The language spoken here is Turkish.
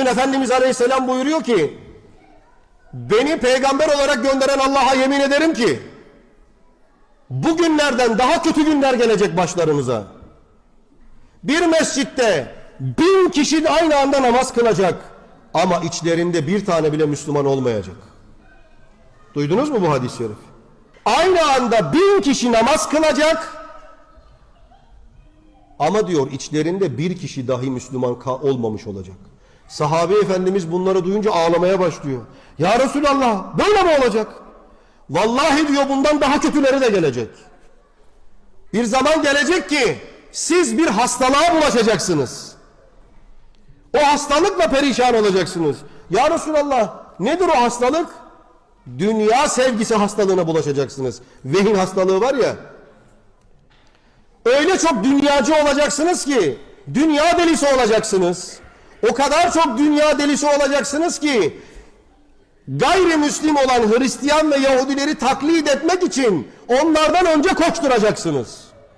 gün Efendimiz Aleyhisselam buyuruyor ki beni peygamber olarak gönderen Allah'a yemin ederim ki bugünlerden daha kötü günler gelecek başlarınıza. Bir mescitte bin kişi aynı anda namaz kılacak ama içlerinde bir tane bile Müslüman olmayacak. Duydunuz mu bu hadis-i şerif? Aynı anda bin kişi namaz kılacak ama diyor içlerinde bir kişi dahi Müslüman olmamış olacak. Sahabe efendimiz bunları duyunca ağlamaya başlıyor. Ya Resulallah böyle mi olacak? Vallahi diyor bundan daha kötüleri de gelecek. Bir zaman gelecek ki siz bir hastalığa bulaşacaksınız. O hastalıkla perişan olacaksınız. Ya Resulallah nedir o hastalık? Dünya sevgisi hastalığına bulaşacaksınız. Vehin hastalığı var ya. Öyle çok dünyacı olacaksınız ki dünya delisi olacaksınız. O kadar çok dünya delisi olacaksınız ki gayrimüslim olan Hristiyan ve Yahudileri taklit etmek için onlardan önce koşturacaksınız.